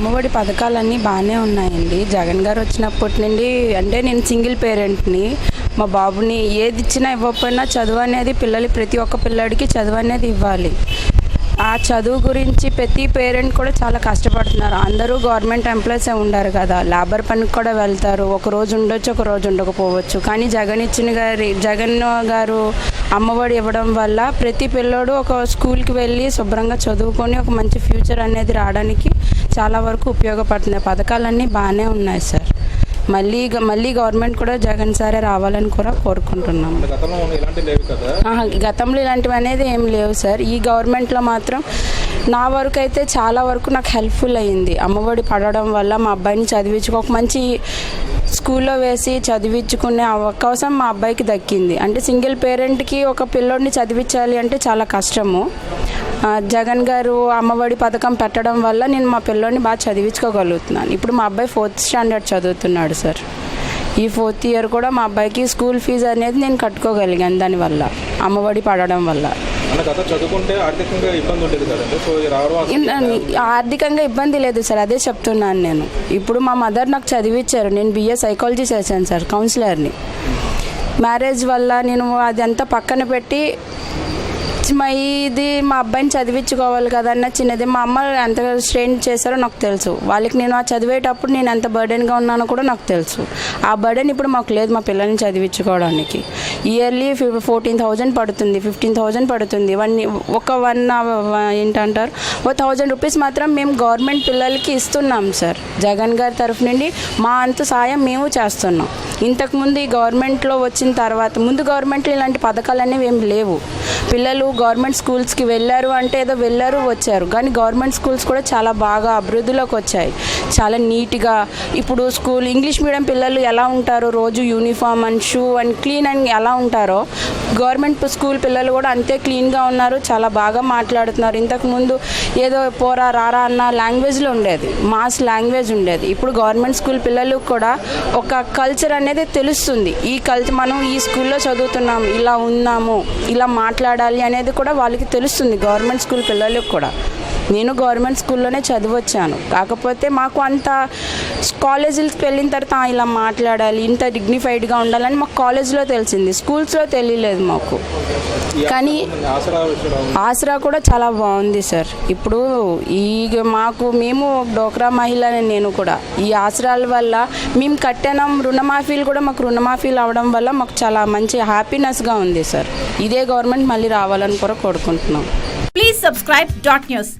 అమ్మఒడి పథకాలన్నీ బాగానే ఉన్నాయండి. జగన్ గారు వచ్చినప్పటి నుండి అంటే నేను సింగిల్ పేరెంట్ని. మా బాబుని ఏది ఇచ్చినా ఇవ్వకపోయినా చదువు అనేది పిల్లలు ప్రతి ఒక్క పిల్లాడికి చదువు అనేది ఇవ్వాలి. ఆ చదువు గురించి ప్రతి పేరెంట్ కూడా చాలా కష్టపడుతున్నారు. అందరూ గవర్నమెంట్ ఎంప్లాయీసే ఉండారు కదా. లేబర్ పనికి కూడా వెళ్తారు. ఒక రోజు ఉండొచ్చు ఒక రోజు ఉండకపోవచ్చు. కానీ జగన్ ఇచ్చిన గారి జగన్ గారు అమ్మఒడి ఇవ్వడం వల్ల ప్రతి పిల్లోడు ఒక స్కూల్కి వెళ్ళి శుభ్రంగా చదువుకొని ఒక మంచి ఫ్యూచర్ అనేది రావడానికి చాలా వరకు ఉపయోగపడుతున్నాయి పథకాలన్నీ బాగానే ఉన్నాయి సార్. మళ్ళీ మళ్ళీ గవర్నమెంట్ కూడా జగన్ సారే రావాలని కూడా ఆహా, గతంలో ఇలాంటివి అనేది ఏం లేవు సార్. ఈ గవర్నమెంట్లో మాత్రం నా వరకు అయితే చాలా వరకు నాకు హెల్ప్ఫుల్ అయ్యింది అమ్మఒడి పడడం వల్ల మా అబ్బాయిని చదివించుకో ఒక మంచి స్కూల్లో వేసి చదివించుకునే అవకాశం మా అబ్బాయికి దక్కింది. అంటే సింగిల్ పేరెంట్కి ఒక పిల్లోడిని చదివించాలి అంటే చాలా కష్టము. జగన్ గారు అమ్మఒడి పథకం పెట్టడం వల్ల నేను మా పిల్లోడిని బాగా చదివించుకోగలుగుతున్నాను. ఇప్పుడు మా అబ్బాయి ఫోర్త్ స్టాండర్డ్ చదువుతున్నాడు సార్. ఈ ఫోర్త్ ఇయర్ కూడా మా అబ్బాయికి స్కూల్ ఫీజు అనేది నేను కట్టుకోగలిగాను దానివల్ల అమ్మఒడి పడడం వల్ల. ఆర్థికంగా ఇబ్బంది లేదు సార్. అదే చెప్తున్నాను నేను. ఇప్పుడు మా మదర్ నాకు చదివించారు నేను బిఏ సైకాలజీ చేశాను సార్ కౌన్సిలర్ని మ్యారేజ్ వల్ల నేను అదంతా పక్కన పెట్టి మా ఇది మా అబ్బాయిని చదివించుకోవాలి కదన్న చిన్నది. మా అమ్మ ఎంత స్ట్రెయిన్ చేశారో నాకు తెలుసు. వాళ్ళకి నేను ఆ చదివేటప్పుడు నేను ఎంత బర్డెన్గా ఉన్నానో కూడా నాకు తెలుసు. ఆ బర్డెన్ ఇప్పుడు మాకు లేదు మా పిల్లల్ని చదివించుకోవడానికి. ఇయర్లీ ఫోర్టీన్ థౌజండ్ పడుతుంది. ఫిఫ్టీన్ థౌజండ్ పడుతుంది. వన్ ఒక వన్ ఏంటంటారు? ఓ థౌజండ్ రూపీస్ మాత్రం మేము గవర్నమెంట్ పిల్లలకి ఇస్తున్నాం సార్ జగన్ గారి తరఫు నుండి మా అంత సాయం మేము చేస్తున్నాం. ఇంతకుముందు ఈ గవర్నమెంట్లో వచ్చిన తర్వాత ముందు గవర్నమెంట్లో ఇలాంటి పథకాలు అనేవి ఏం లేవు. పిల్లలు గవర్నమెంట్ స్కూల్స్కి వెళ్ళారు అంటే ఏదో వెళ్ళారు వచ్చారు. కానీ గవర్నమెంట్ స్కూల్స్ కూడా చాలా బాగా అభివృద్ధిలోకి వచ్చాయి. చాలా నీట్గా ఇప్పుడు స్కూల్ ఇంగ్లీష్ మీడియం పిల్లలు ఎలా ఉంటారో రోజు uniform and shoe and clean and ఎలా ఉంటారో గవర్నమెంట్ స్కూల్ పిల్లలు కూడా అంతే క్లీన్గా ఉన్నారు చాలా బాగా మాట్లాడుతున్నారు. ఇంతకుముందు ఏదో పోరా రారా అన్న లాంగ్వేజ్లో ఉండేది. మాస్ లాంగ్వేజ్ ఉండేది. ఇప్పుడు గవర్నమెంట్ స్కూల్ పిల్లలకు కూడా ఒక కల్చర్ అనేది అనేది తెలుస్తుంది. ఈ కల్చర్ మనం ఈ స్కూల్లో చదువుతున్నాం ఇలా ఉన్నాము ఇలా మాట్లాడాలి అనేది కూడా వాళ్ళకి తెలుస్తుంది గవర్నమెంట్ స్కూల్ పిల్లలకు కూడా. నేను గవర్నమెంట్ స్కూల్లోనే చదివొచ్చాను. కాకపోతే మాకు అంత కాలేజీలకు వెళ్ళిన తర్వాత ఇలా మాట్లాడాలి ఇంత డిగ్నిఫైడ్గా ఉండాలని మాకు కాలేజ్లో తెలిసింది. స్కూల్స్లో తెలియలేదు మాకు. కానీ ఆసరా కూడా చాలా బాగుంది సార్. ఇప్పుడు ఈ మాకు మేము డోక్రా మహిళని నేను కూడా. ఈ ఆసరాల వల్ల మేము కట్టిన రుణమాఫీలు కూడా మాకు రుణమాఫీలు అవడం వల్ల మాకు చాలా మంచి హ్యాపీనెస్గా ఉంది సార్. ఇదే గవర్నమెంట్ మళ్ళీ రావాలని కూడా కోరుకుంటున్నాం. Please subscribe dot news